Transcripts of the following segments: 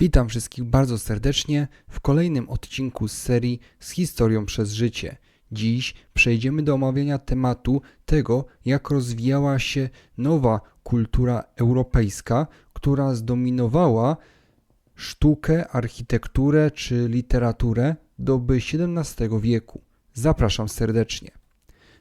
Witam wszystkich bardzo serdecznie w kolejnym odcinku z serii z historią przez życie. Dziś przejdziemy do omawiania tematu tego, jak rozwijała się nowa kultura europejska, która zdominowała sztukę, architekturę czy literaturę doby XVII wieku. Zapraszam serdecznie.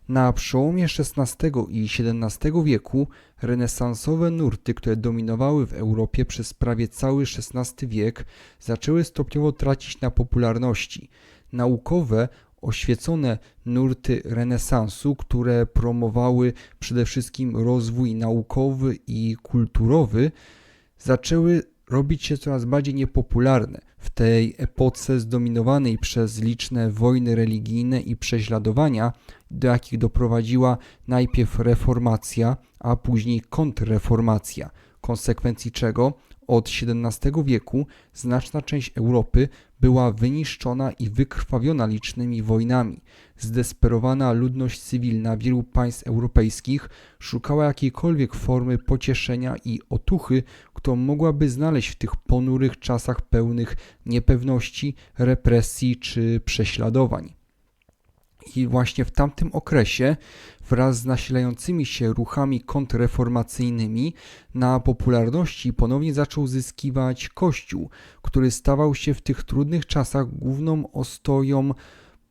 Na przełomie XVI i XVII wieku renesansowe nurty, które dominowały w Europie przez prawie cały XVI wiek, zaczęły stopniowo tracić na popularności. Naukowe, oświecone nurty renesansu, które promowały przede wszystkim rozwój naukowy i kulturowy, zaczęły robić się coraz bardziej niepopularne. W tej epoce zdominowanej przez liczne wojny religijne i prześladowania, do jakich doprowadziła najpierw reformacja, a później kontrreformacja, konsekwencji czego od XVII wieku znaczna część Europy była wyniszczona i wykrwawiona licznymi wojnami. Zdesperowana ludność cywilna wielu państw europejskich szukała jakiejkolwiek formy pocieszenia i otuchy, którą mogłaby znaleźć w tych ponurych czasach pełnych niepewności, represji czy prześladowań. I właśnie w tamtym okresie, wraz z nasilającymi się ruchami kontrreformacyjnymi, na popularności ponownie zaczął zyskiwać Kościół, który stawał się w tych trudnych czasach główną ostoją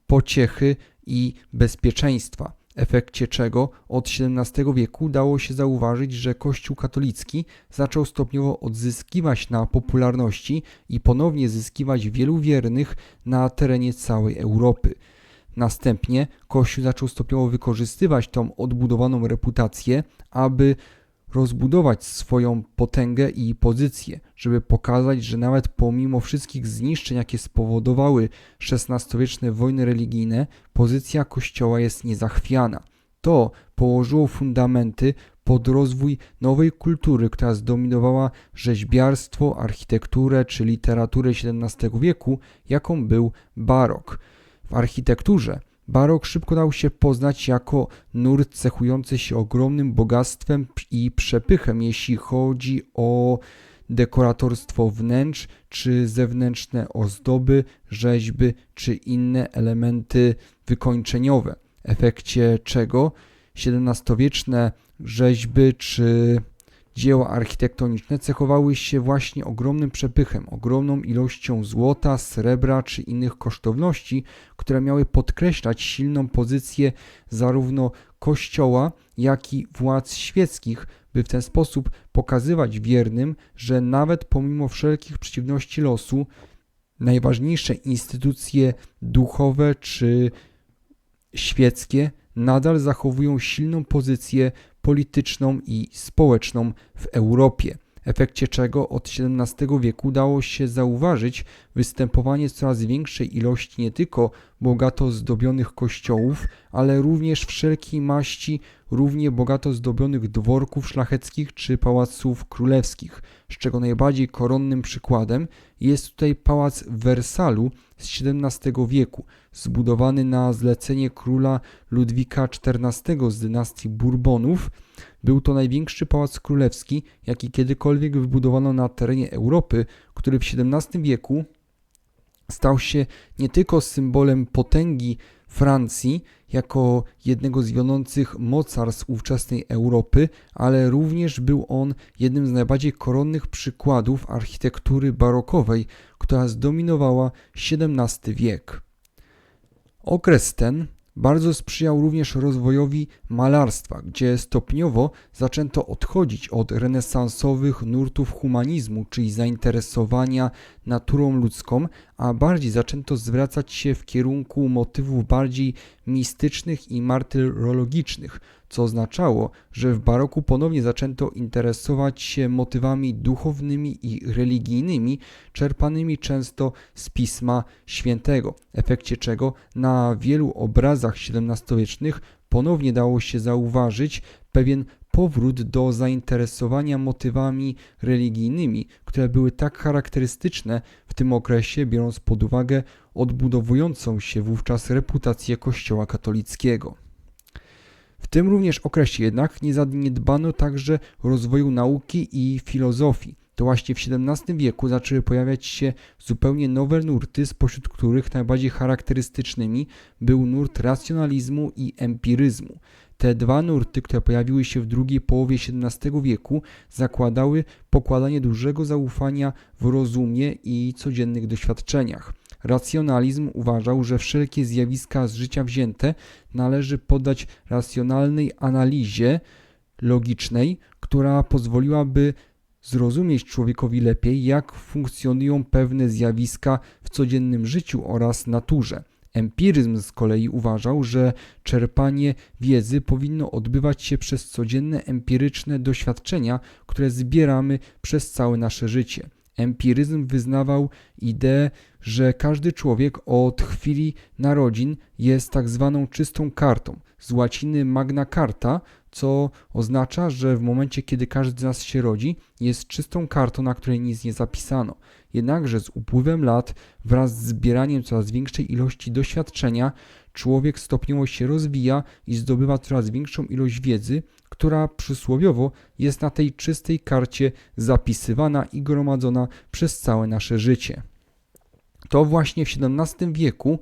pociechy i bezpieczeństwa. Efekcie czego od XVII wieku dało się zauważyć, że Kościół katolicki zaczął stopniowo odzyskiwać na popularności i ponownie zyskiwać wielu wiernych na terenie całej Europy. Następnie Kościół zaczął stopniowo wykorzystywać tą odbudowaną reputację, aby rozbudować swoją potęgę i pozycję, żeby pokazać, że nawet pomimo wszystkich zniszczeń, jakie spowodowały XVI-wieczne wojny religijne, pozycja Kościoła jest niezachwiana. To położyło fundamenty pod rozwój nowej kultury, która zdominowała rzeźbiarstwo, architekturę czy literaturę XVII wieku, jaką był barok. W architekturze. Barok szybko dał się poznać jako nurt cechujący się ogromnym bogactwem i przepychem, jeśli chodzi o dekoratorstwo wnętrz czy zewnętrzne ozdoby, rzeźby czy inne elementy wykończeniowe, efekcie czego XVII-wieczne rzeźby czy Dzieła architektoniczne cechowały się właśnie ogromnym przepychem, ogromną ilością złota, srebra czy innych kosztowności, które miały podkreślać silną pozycję zarówno kościoła, jak i władz świeckich, by w ten sposób pokazywać wiernym, że nawet pomimo wszelkich przeciwności losu, najważniejsze instytucje duchowe czy świeckie nadal zachowują silną pozycję polityczną i społeczną w Europie, w efekcie czego od XVII wieku dało się zauważyć występowanie coraz większej ilości nie tylko bogato zdobionych kościołów, ale również wszelkiej maści równie bogato zdobionych dworków szlacheckich czy pałaców królewskich, z czego najbardziej koronnym przykładem jest tutaj pałac w Wersalu z XVII wieku, zbudowany na zlecenie króla Ludwika XIV z dynastii Bourbonów. Był to największy pałac królewski, jaki kiedykolwiek wybudowano na terenie Europy, który w XVII wieku stał się nie tylko symbolem potęgi Francji jako jednego z wiodących mocarstw ówczesnej Europy, ale również był on jednym z najbardziej koronnych przykładów architektury barokowej, która zdominowała XVII wiek. Okres ten bardzo sprzyjał również rozwojowi malarstwa, gdzie stopniowo zaczęto odchodzić od renesansowych nurtów humanizmu, czyli zainteresowania naturą ludzką, a bardziej zaczęto zwracać się w kierunku motywów bardziej mistycznych i martyrologicznych, co oznaczało, że w baroku ponownie zaczęto interesować się motywami duchownymi i religijnymi, czerpanymi często z Pisma Świętego, w efekcie czego na wielu obrazach XVII-wiecznych ponownie dało się zauważyć pewien powrót do zainteresowania motywami religijnymi, które były tak charakterystyczne w tym okresie, biorąc pod uwagę odbudowującą się wówczas reputację Kościoła katolickiego. W tym również okresie jednak nie zaniedbano także rozwoju nauki i filozofii. to właśnie w XVII wieku zaczęły pojawiać się zupełnie nowe nurty, spośród których najbardziej charakterystycznymi był nurt racjonalizmu i empiryzmu. Te dwa nurty, które pojawiły się w drugiej połowie XVII wieku, zakładały pokładanie dużego zaufania w rozumie i codziennych doświadczeniach. Racjonalizm uważał, że wszelkie zjawiska z życia wzięte należy poddać racjonalnej analizie logicznej, która pozwoliłaby zrozumieć człowiekowi lepiej, jak funkcjonują pewne zjawiska w codziennym życiu oraz naturze. Empiryzm z kolei uważał, że czerpanie wiedzy powinno odbywać się przez codzienne empiryczne doświadczenia, które zbieramy przez całe nasze życie. Empiryzm wyznawał ideę, że każdy człowiek od chwili narodzin jest tak zwaną czystą kartą, z łaciny magna carta, co oznacza, że w momencie, kiedy każdy z nas się rodzi, jest czystą kartą, na której nic nie zapisano. Jednakże z upływem lat, wraz z zbieraniem coraz większej ilości doświadczenia, człowiek stopniowo się rozwija i zdobywa coraz większą ilość wiedzy, która przysłowiowo jest na tej czystej karcie zapisywana i gromadzona przez całe nasze życie. To właśnie w XVII wieku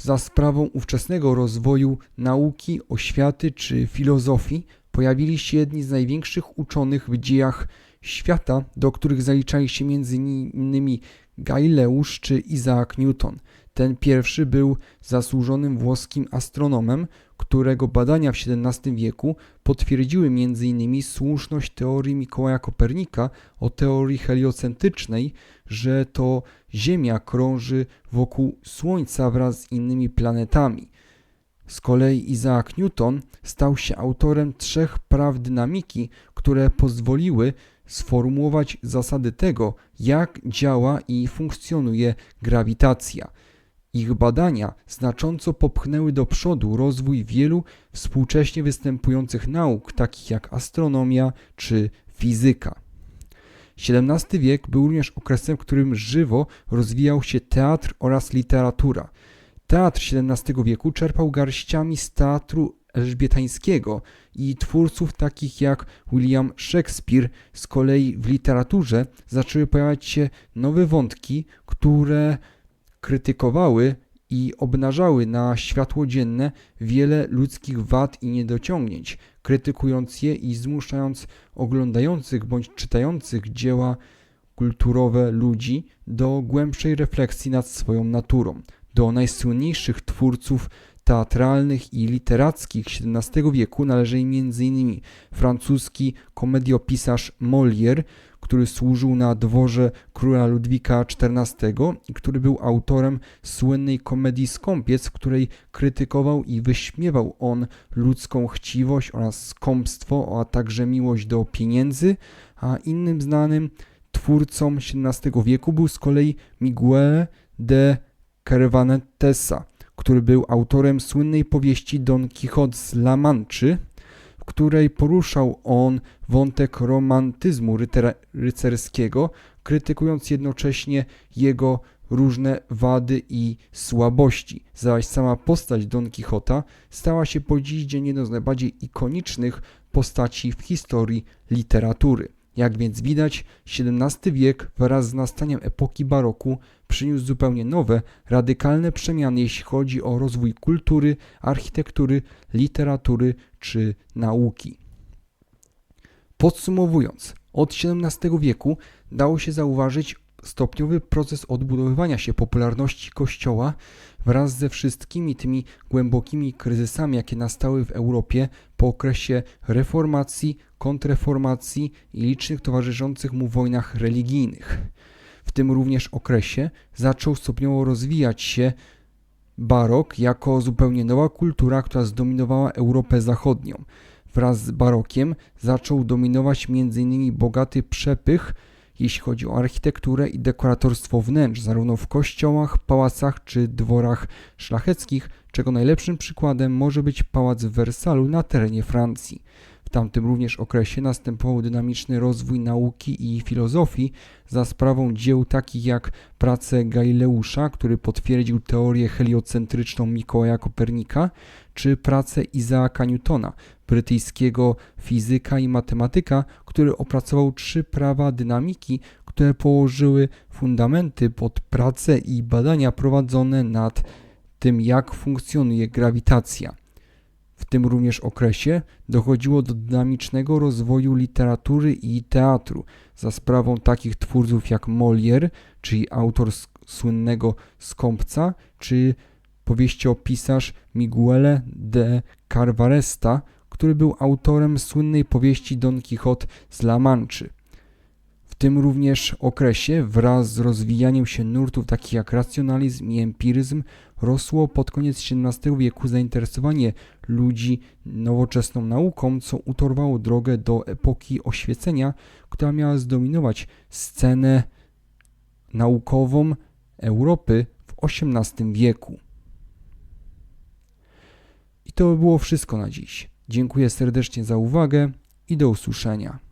za sprawą ówczesnego rozwoju nauki, oświaty czy filozofii pojawili się jedni z największych uczonych w dziejach świata, do których zaliczali się m.in. Galileusz czy Isaac Newton. Ten pierwszy był zasłużonym włoskim astronomem, którego badania w XVII wieku potwierdziły m.in. słuszność teorii Mikołaja Kopernika o teorii heliocentrycznej, że to Ziemia krąży wokół Słońca wraz z innymi planetami. Z kolei Isaac Newton stał się autorem trzech praw dynamiki, które pozwoliły sformułować zasady tego, jak działa i funkcjonuje grawitacja. Ich badania znacząco popchnęły do przodu rozwój wielu współcześnie występujących nauk, takich jak astronomia czy fizyka. XVII wiek był również okresem, w którym żywo rozwijał się teatr oraz literatura. Teatr XVII wieku czerpał garściami z teatru elżbietańskiego i twórców takich jak William Shakespeare. Z kolei w literaturze zaczęły pojawiać się nowe wątki, które krytykowały i obnażały na światło dzienne wiele ludzkich wad i niedociągnięć, krytykując je i zmuszając oglądających bądź czytających dzieła kulturowe ludzi do głębszej refleksji nad swoją naturą. Do najsłynniejszych twórców teatralnych i literackich XVII wieku należy m.in. francuski komediopisarz Molière, który służył na dworze króla Ludwika XIV i który był autorem słynnej komedii Skąpiec, w której krytykował i wyśmiewał on ludzką chciwość oraz skąpstwo, a także miłość do pieniędzy, a innym znanym twórcą XVII wieku był z kolei Miguel de Cervantes, który był autorem słynnej powieści Don Quixote z La Manczy, w której poruszał on wątek romantyzmu rycerskiego, krytykując jednocześnie jego różne wady i słabości. Zaś sama postać Don Quixota stała się po dziś dzień jedną z najbardziej ikonicznych postaci w historii literatury. Jak więc widać, XVII wiek wraz z nastaniem epoki baroku przyniósł zupełnie nowe, radykalne przemiany, jeśli chodzi o rozwój kultury, architektury, literatury czy nauki. Podsumowując, od XVII wieku dało się zauważyć stopniowy proces odbudowywania się popularności Kościoła wraz ze wszystkimi tymi głębokimi kryzysami, jakie nastały w Europie po okresie reformacji, kontreformacji i licznych towarzyszących mu wojnach religijnych. W tym również okresie zaczął stopniowo rozwijać się barok jako zupełnie nowa kultura, która zdominowała Europę Zachodnią. Wraz z barokiem zaczął dominować m.in. bogaty przepych, jeśli chodzi o architekturę i dekoratorstwo wnętrz, zarówno w kościołach, pałacach czy dworach szlacheckich, czego najlepszym przykładem może być pałac w Wersalu na terenie Francji. W tamtym również okresie następował dynamiczny rozwój nauki i filozofii za sprawą dzieł takich jak prace Galileusza, który potwierdził teorię heliocentryczną Mikołaja Kopernika, czy pracę Izaaka Newtona, brytyjskiego fizyka i matematyka, który opracował trzy prawa dynamiki, które położyły fundamenty pod prace i badania prowadzone nad tym, jak funkcjonuje grawitacja. W tym również okresie dochodziło do dynamicznego rozwoju literatury i teatru za sprawą takich twórców jak Molière, czyli autor słynnego Skąpca, czy powieściopisarz Miguel de Carvaresta, który był autorem słynnej powieści Don Quixote z La Manczy. Tym również okresie, wraz z rozwijaniem się nurtów takich jak racjonalizm i empiryzm, rosło pod koniec XVII wieku zainteresowanie ludzi nowoczesną nauką, co utorwało drogę do epoki oświecenia, która miała zdominować scenę naukową Europy w XVIII wieku. I to by było wszystko na dziś. Dziękuję serdecznie za uwagę i do usłyszenia.